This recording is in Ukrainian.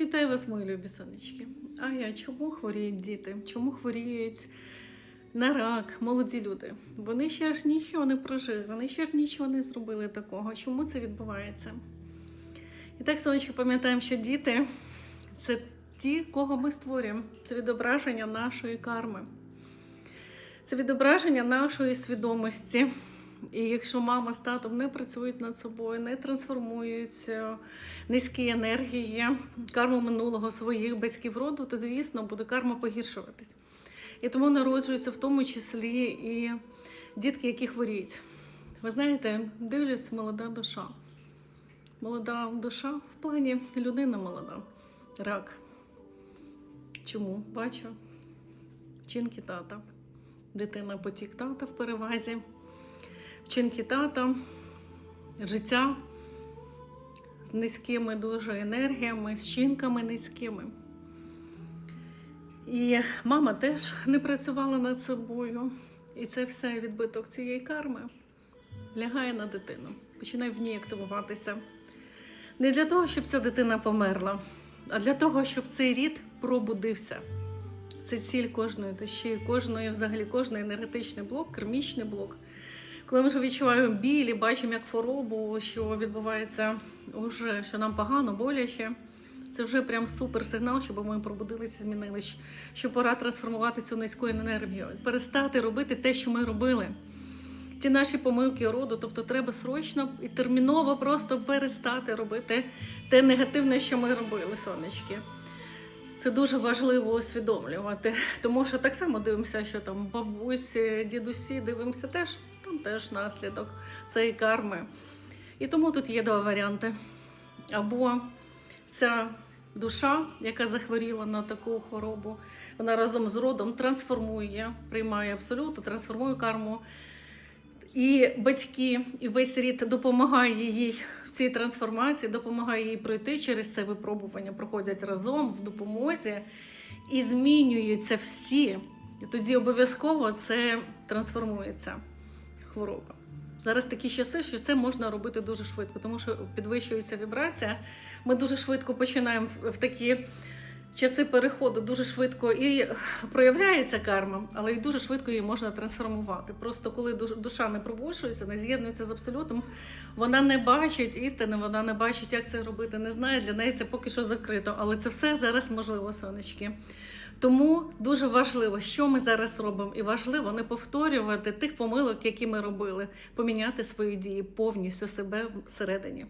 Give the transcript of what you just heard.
Вітаю вас, мої любі сонечки. А я чому хворіють діти? Чому хворіють на рак, молоді люди? Вони ще ж нічого не прожили, вони ще ж нічого не зробили такого. Чому це відбувається? І так, сонечки, пам'ятаємо, що діти це ті, кого ми створюємо. Це відображення нашої карми. Це відображення нашої свідомості. І якщо мама з татом не працюють над собою, не трансформуються низькі енергії, карму минулого своїх батьків роду, то звісно буде карма погіршуватись. І тому народжуються в тому числі і дітки, які хворіють. Ви знаєте, дивлюсь, молода душа. Молода душа в плані людина молода, рак. Чому? Бачу вчинки тата. Дитина потік тата в перевазі, вчинки тата, життя з низькими дуже енергіями, з вчинками низькими. І мама теж не працювала над собою. І це все відбиток цієї карми лягає на дитину, починає в ній активуватися. Не для того, щоб ця дитина померла, а для того, щоб цей рід пробудився. Це ціль кожної душі, кожної, взагалі, кожний енергетичний блок, кермічний блок. Коли ми вже відчуваємо біль і бачимо як хворобу, що відбувається вже, що нам погано, боляче, це вже прям супер сигнал, щоб ми пробудилися, змінилися, що пора трансформувати цю низьку енергію, перестати робити те, що ми робили. Ті наші помилки роду, тобто треба срочно і терміново просто перестати робити те негативне, що ми робили, сонечки. Це дуже важливо усвідомлювати, тому що так само дивимося, що там бабусі, дідусі, дивимося теж, там теж наслідок цієї карми. І тому тут є два варіанти. Або ця душа, яка захворіла на таку хворобу, вона разом з родом трансформує, приймає абсолютно, трансформує карму. І батьки, і весь рід допомагає їй в цій трансформації, допомагає їй пройти через це випробування, проходять разом в допомозі і змінюються всі. І тоді обов'язково це трансформується хвороба. Зараз такі часи, що це можна робити дуже швидко, тому що підвищується вібрація. Ми дуже швидко починаємо в- такі часи переходу дуже швидко і проявляється карма, але і дуже швидко її можна трансформувати. Просто коли душ- душа не пробуджується, не з'єднується з абсолютом, вона не бачить істини, вона не бачить, як це робити, не знає. Для неї це поки що закрито. Але це все зараз можливо, сонечки. Тому дуже важливо, що ми зараз робимо, і важливо не повторювати тих помилок, які ми робили, поміняти свої дії повністю себе всередині.